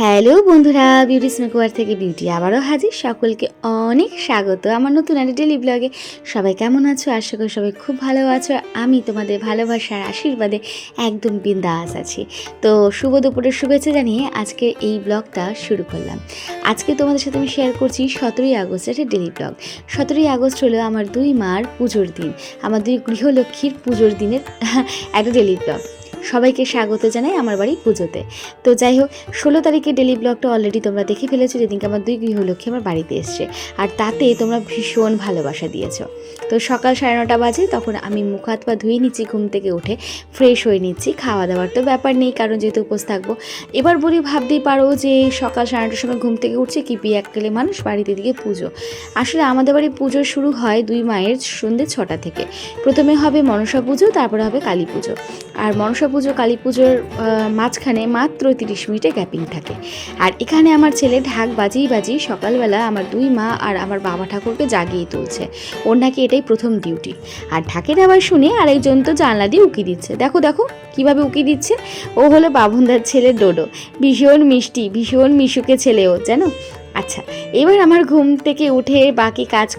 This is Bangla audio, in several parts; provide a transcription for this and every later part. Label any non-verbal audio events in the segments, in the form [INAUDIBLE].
হ্যালো বন্ধুরা বিউটি স্মেকওয়ার থেকে বিউটি আবারও হাজির। সকলকে অনেক স্বাগত আমার নতুন একটা ডেলি ব্লগে সবাই কেমন আছো? আশা করি সবাই খুব ভালো আছো। আমি তোমাদের ভালোবাসার আশীর্বাদে একদম বিন্দাস আছি। তো শুভ দুপুরের শুভেচ্ছা জানিয়ে আজকে এই ব্লগটা শুরু করলাম। আজকে তোমাদের সাথে আমি শেয়ার করছি সতেরোই আগস্ট একটা ডেলি ব্লগ সতেরোই আগস্ট হলো আমার দুই মার পুজোর দিন। আমার দুই গৃহলক্ষ্মীর পুজোর দিনের [LAUGHS] একটা ডেলি ব্লগ সবাইকে স্বাগত জানাই আমার বাড়ি পুজোতে। তো যাই হোক, ষোলো তারিখে ডেলি ব্লগটা অলরেডি তোমরা দেখে ফেলেছো যেদিনকে আমার দুই গৃহলক্ষ্মী আমার বাড়িতে এসছে। আর তাতে তোমরা ভীষণ ভালোবাসা দিয়েছ। তো সকাল সাড়ে নটা বাজে তখন আমি মুখ হাত পা ধুয়ে নিচ্ছি ঘুম থেকে উঠে ফ্রেশ হয়ে নিচ্ছি। খাওয়া দাওয়ার তো ব্যাপার নেই, কারণ যেহেতু উপোস থাকব। এবার বলি ভাবতেই পারো যে সকাল সাড়ে নটার সময় ঘুম থেকে উঠছে কি বিয়ে এককেলে মানুষ বাড়িতে দিকে পুজো। আসলে আমাদের বাড়ি পুজো শুরু হয় দুই মায়ের সন্ধ্যে ছটা থেকে। প্রথমে হবে মনসা পুজো, তারপরে হবে কালী পুজো। আর মনসা পুজো কালী পুজোর মাঝখানে মাত্র তিরিশ মিনিটে গ্যাপিং থাকে। আর এখানে আমার ছেলে ঢাক বাজিয়ে বাজিয়ে সকালবেলা আমার দুই মা আর আমার বাবা ঠাকুরকে জাগিয়ে তুলছে। ওর নাকি এটাই প্রথম ডিউটি। আর ঢাকের আবার শুনে আরেকজন তো জানলা দিয়ে উকি দিচ্ছে। দেখো দেখো, কীভাবে উকি দিচ্ছে? ও হলো বাবুনদার ছেলে ডোডো। ভীষণ মিষ্টি, ভীষণ মিশুকে ছেলে ও, জানো? আচ্ছা এবার আমার ঘুম থেকে উঠে বাকি কাজ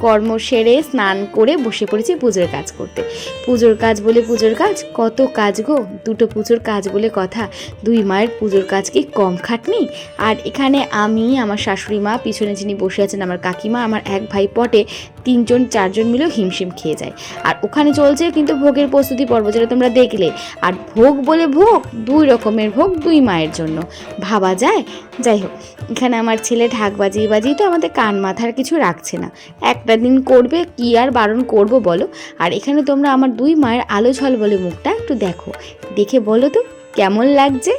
কর্ম সেরে স্নান করে বসে পড়েছি পুজোর কাজ করতে। পুজোর কাজ বলে পুজোর কাজ? কত কাজ গো? দুটো পুজোর কাজ বলে কথা। দুই মায়ের পুজোর কাজ কি কম খাটনি? আর এখানে আমি, আমার শাশুড়ি মা, পিছনে যিনি বসে আছেন, আমার কাকিমা, আমার এক ভাই পটে তিনজন, চারজন মিলেও হিমশিম খেয়ে যায়। আর ওখানে চলছে কিন্তু ভোগের প্রস্তুতি পর্ব যেটা তোমরা দেখলে। আর ভোগ বলে ভোগ, দুই রকমের ভোগ, দুই মায়ের জন্য। ভাবা যায়? যাই হোক, এখানে আমার ছেলে ঢাক বাজিয়ে বাজিয়ে তো আমাদের কান মাথার কিছু রাখছে না। একটা দিন করবে, কি আর বারণ করব বলো? আর এখানে তোমরা আমার দুই মায়ের আলো ঝল বলে মুখটা একটু দেখো। দেখে বলো তো, কেমন লাগছে?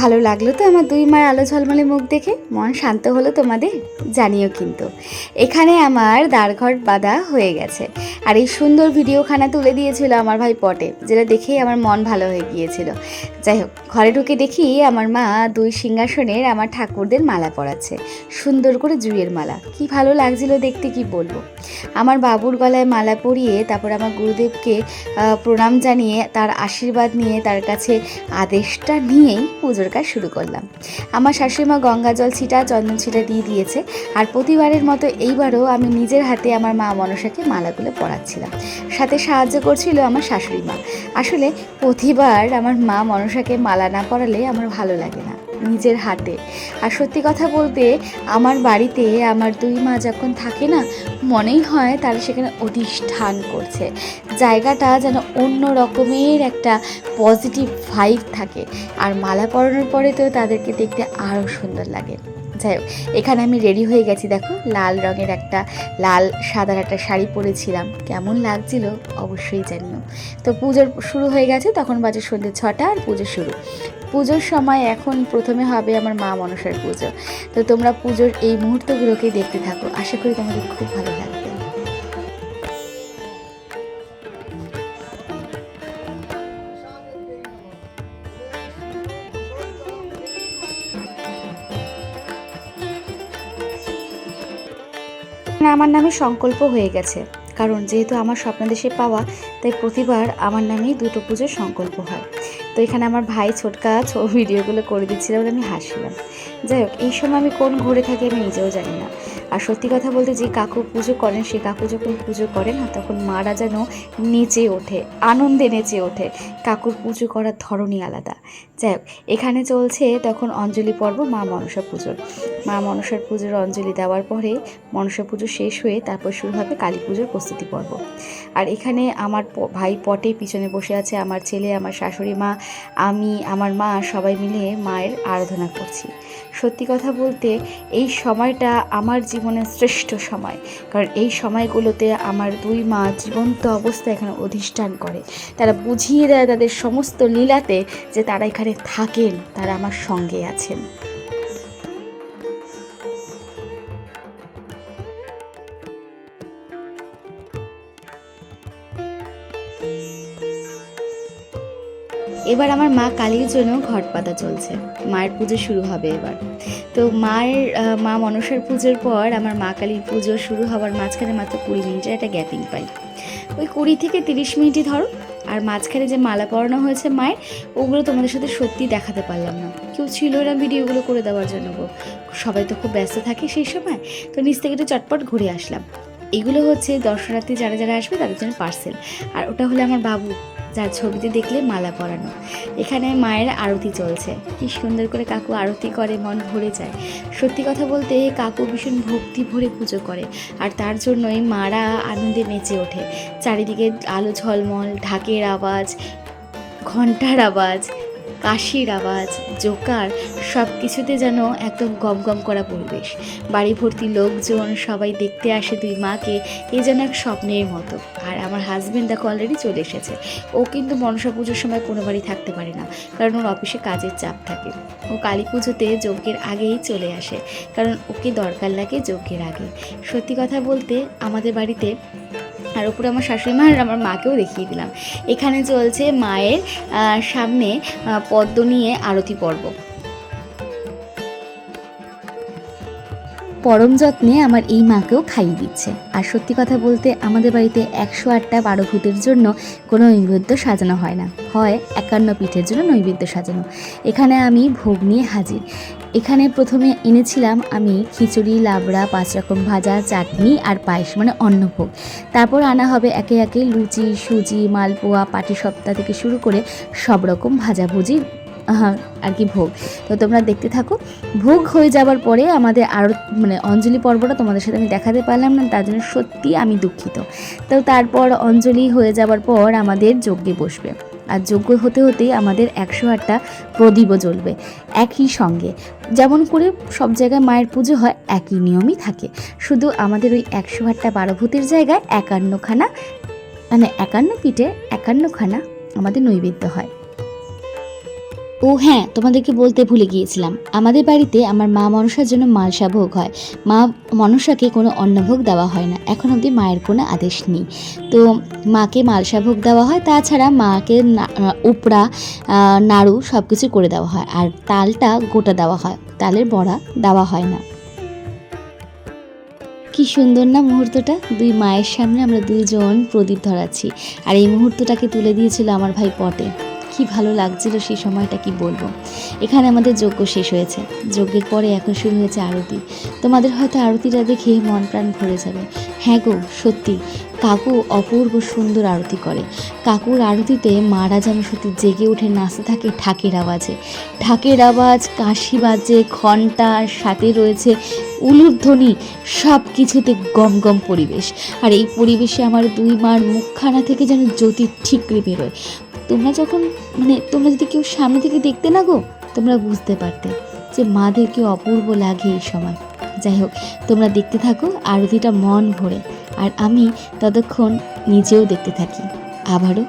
ভালো লাগল তো আমার দুই মায়ের আলো ঝলমলে মুখ দেখে। মন শান্ত হলো তোমাদের, জানিও কিন্তু। এখানে আমার দাঁড়ঘর বাঁধা হয়ে গেছে। আর এই সুন্দর ভিডিওখানা তুলে দিয়েছিল আমার ভাই পটে, যেটা দেখেই আমার মন ভালো হয়ে গিয়েছিল। যাই হোক, ঘরে ঢুকে দেখি আমার মা দুই সিংহাসনের আমার ঠাকুরদের মালা পরাচ্ছে। সুন্দর করে জুয়ের মালা। কি ভালো লাগছিল দেখতে, কি বলব? আমার বাবুর গলায় মালা পরিয়ে তারপর আমার গুরুদেবকে প্রণাম জানিয়ে, তার আশীর্বাদ নিয়ে, তার কাছে আদেশটা নিয়েই পুজোর কাজ শুরু করলাম। আমার শাশুড়িমা গঙ্গা জল ছিটা, চন্দন ছিটা দিয়ে দিয়েছে আর প্রতিবারের মতো এইবারও আমি নিজের হাতে আমার মা মনসাকে মালাগুলো পরাচ্ছিলাম। সাথে সাহায্য করছিল আমার শাশুড়ি মা আসলে প্রতিবার আমার মা মনসাকে মালা না পড়ালে আমার ভালো লাগে না। নিজের হাতে। আর সত্যি কথা বলতে, আমার বাড়িতে আমার দুই মা যখন থাকে না, মনেই হয় তারা সেখানে অধিষ্ঠান করছে। জায়গাটা যেন অন্য রকমের একটা পজিটিভ ভাইব থাকে। আর মালা পরানোর পরে তো তাদেরকে দেখতে আরও সুন্দর লাগে। যাই হোক, এখানে আমি রেডি হয়ে গেছি, দেখো, লাল রঙের একটা, লাল সাদার একটা শাড়ি পরেছিলাম। কেমন লাগছিল অবশ্যই জানিও। তো পুজোর শুরু হয়ে গেছে, তখন বাজে সন্ধ্যে ছটা আর পুজো শুরু। পুজোর সময় এখন প্রথমে হবে আমার মা মনসার পুজো। তো তোমরা পুজোর এই মুহূর্তগুলোকে দেখতে থাকো। আশা করি তোমাদের খুব ভালো লাগবে। না, আমার নামে সংকল্প হয়ে গেছে। কারণ যেহেতু আমার স্বপ্নাদেশে পাওয়া তাই প্রতিবার আমার নামেই দুটো পুজোর সংকল্প হয়। তো এখানে আমার ভাই ছোটকা ভিডিওগুলো [LAUGHS] করে দিচ্ছিল বলে আমি হাসিলাম। যাই হোক, এই সময় আমি কোন ঘুরে থাকি আমি নিজেও জানি না। আর সত্যি কথা বলতে যে কাকু পুজো করেন সেই কাকু যখন পুজো করে না তখন মারা যেন নেচে ওঠে, আনন্দে নেচে ওঠে। কাকুর পুজো করার ধরনই আলাদা। যাই হোক, এখানে চলছে তখন অঞ্জলি পর্ব, মা মনসা পুজোর। মা মনসার পুজোর অঞ্জলি দেওয়ার পরে মনসা পুজো শেষ হয়ে তারপর শুরু হবে কালী পুজোর প্রস্তুতি পর্ব। আর এখানে আমার ভাই পটে পিছনে বসে আছে, আমার ছেলে, আমার শাশুড়ি মা, আমি, আমার মা, সবাই মিলে মায়ের আরাধনা করছি। সত্যি কথা বলতে এই সময়টা আমার জীবনের শ্রেষ্ঠ সময়। কারণ এই সময়গুলোতে আমার দুই মা জীবন্ত অবস্থা এখানে অধিষ্ঠান করে। তারা বুঝিয়ে দেয় তাদের সমস্ত লীলাতে যে তারা এখানে থাকেন, তারা আমার সঙ্গে আছেন। এবার আমার মা কালীর জন্য ঘট পাতা চলছে। মায়ের পুজো শুরু হবে এবার। তো মায়ের মা মনসার পুজোর পর আমার মা কালীর পুজো শুরু হওয়ার মাঝখানে মাত্র কুড়ি মিনিটের একটা গ্যাপিং পাই। ওই কুড়ি থেকে তিরিশ মিনিটই ধরো, আর মাঝখানে যে মালা পরানো হয়েছে মায়ের, ওগুলো তোমাদের সাথে সত্যি দেখাতে পারলাম না। কেউ ছিল না ভিডিওগুলো করে দেওয়ার জন্য গো। সবাই তো খুব ব্যস্ত থাকে সেই সময়, তো নিচ থেকে একটু চটপট ঘুরে আসলাম। এগুলো হচ্ছে দর্শনার্থী যারা যারা আসবে তাদের জন্য পার্সেল আর ওটা হলো আমার বাবু। যার ছবিতে দেখলে মালা পরানো। এখানে মায়ের আরতি চলছে। কি সুন্দর করে কাকু আরতি করে, মন ভরে যায়। সত্যি কথা বলতে কাকু ভীষণ ভক্তি ভরে পুজো করে। আর তার জন্যই মারা আনন্দে নেচে ওঠে। চারিদিকে আলো ঝলমল, ঢাকের আওয়াজ ঘণ্টার আওয়াজ। কাশির আওয়াজ, জোকার সব কিছুতে যেন একদম গম গম করা পরিবেশ। বাড়ি ভর্তি লোকজন সবাই দেখতে আসে দুই মাকে, এ যেন এক স্বপ্নের মতো। আর আমার হাজব্যান্ড দেখো অলরেডি চলে এসেছে। ও কিন্তু মনসা পুজোর সময় কোনো বাড়ি থাকতে পারে না, কারণ ওর অফিসে কাজের চাপ থাকে। ও কালী পুজোতে যজ্ঞের আগেই চলে আসে, কারণ ওকে দরকার লাগে যজ্ঞের আগে। সত্যি কথা বলতে আমাদের বাড়িতে আর উপরে আমার শাশুড়ি মা আর আমার মাকেও দেখিয়ে দিলাম। এখানে চলছে মায়ের সামনে পদ্ম নিয়ে আরতি পর্ব। পরম যত্নে আমার এই মাকেও খাইয়ে দিচ্ছে। আর সত্যি কথা বলতে আমাদের বাড়িতে একশো আটটা বারো ভূতের জন্য কোনো নৈবেদ্য সাজানো হয় না। হয় একান্ন পিঠের জন্য নৈবেদ্য সাজানো। এখানে আমি ভোগ নিয়ে হাজির। এখানে প্রথমে এনেছিলাম আমি খিচুড়ি, লাবড়া, পাঁচ রকম ভাজা, চাটনি আর পায়েস মানে অন্নভোগ। তারপর আনা হবে একে একে লুচি, সুজি, মালপোয়া, পাটি সপ্তাহ থেকে শুরু করে সব রকম ভাজাভুজি আর কি ভোগ। তো তোমরা দেখতে থাকো। ভোগ হয়ে যাওয়ার পরে আমাদের আরও মানে অঞ্জলি পর্বটা তোমাদের সাথে আমি দেখাতে পারলাম না, তার জন্য সত্যি আমি দুঃখিত। তো তারপর অঞ্জলি হয়ে যাওয়ার পর আমাদের যজ্ঞে বসবে। আর যোগ্য হতে হতেই আমাদের একশো আটটা প্রদীপও জ্বলবে একই সঙ্গে। যেমন করে সব জায়গায় মায়ের পুজো হয়, একই নিয়মই থাকে। শুধু আমাদের ওই একশো আটটা বারো ভূতের জায়গায় একান্নখানা মানে একান্ন পিঠে একান্নখানা আমাদের নৈবেদ্য হয়। ও হ্যাঁ তোমাদেরকে বলতে ভুলে গিয়েছিলাম। আমাদের বাড়িতে আমার মা মনসার জন্য মালসা ভোগ হয়। মা মনসাকে কোনো অন্নভোগ দেওয়া হয় না। এখন অবধি মায়ের কোনো আদেশ নেই। তো মাকে মালসা ভোগ দেওয়া হয়, তাছাড়া মাকে উপড়া নাড়ু সব কিছু করে দেওয়া হয়। আর তালটা গোটা দেওয়া হয়, তালের বড়া দেওয়া হয় না। কি সুন্দর না মুহূর্তটা? দুই মায়ের সামনে আমরা দুইজন প্রদীপ ধরাচ্ছি। আর এই মুহূর্তটাকে তুলে দিয়েছিল আমার ভাই পটে। কি ভালো লাগছিল সেই সময়টা কি বলব? এখানে আমাদের যজ্ঞ শেষ হয়েছে। যজ্ঞের পরে এখন শুরু হয়েছে আরতি। তোমাদের হয়তো আরতিটা দেখে মন প্রাণ ভরে যাবে। হ্যাঁ গো, সত্যি, কাকু অপূর্ব সুন্দর আরতি করে। কাকুর আরতিতে মারা যেন সত্যি জেগে উঠে নাচতে থাকে ঢাকের আওয়াজে। ঢাকের আওয়াজ, কাশি বাজে ঘণ্টার সাথে রয়েছে উলুধ্বনি সব কিছুতে গম গম পরিবেশ। আর এই পরিবেশে আমার দুই মার মুখখানা থেকে যেন জ্যোতি ঠিকরে বেরোয়। তোমরা যখন মানে তোমরা যদি কেউ সামনে থেকে দেখতে না গো, তোমরা বুঝতে পারতে যে মাদেরকে অপূর্ব লাগে এই সময়। যাই হোক, তোমরা দেখতে থাকো আরতিটা মন ভরে। আর আমি ততক্ষণ নিজেও দেখতে থাকি। আবারও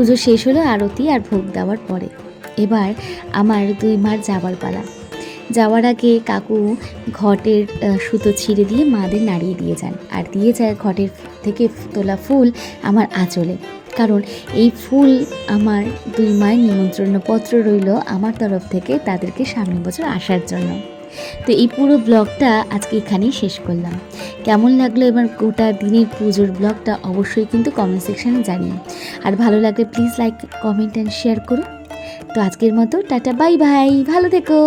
পুজো শেষ হলো আরতি আর ভোগ দেওয়ার পরে। এবার আমার দুই মার যাবার পালা। যাওয়ার আগে কাকু ঘটের সুতো ছিঁড়ে দিয়ে মাদের নাড়িয়ে দিয়ে যান। আর দিয়ে যায় ঘটের থেকে তোলা ফুল আমার আঁচলে। কারণ এই ফুল আমার দুই মায়ের নিমন্ত্রণপত্র রইল আমার তরফ থেকে তাদেরকে সামনে বছর আসার জন্য। তো এই পুরো ব্লগটা আজকে এখানেই শেষ করলাম। কেমন লাগল এবার গোটা দিনের পুজোর ব্লগটা অবশ্যই কিন্তু কমেন্ট সেকশানে জানিয়ে আর ভালো লাগলে please like comment and share করুন তো আজকের মতো টাটা বাই বাই ভালো থেকো।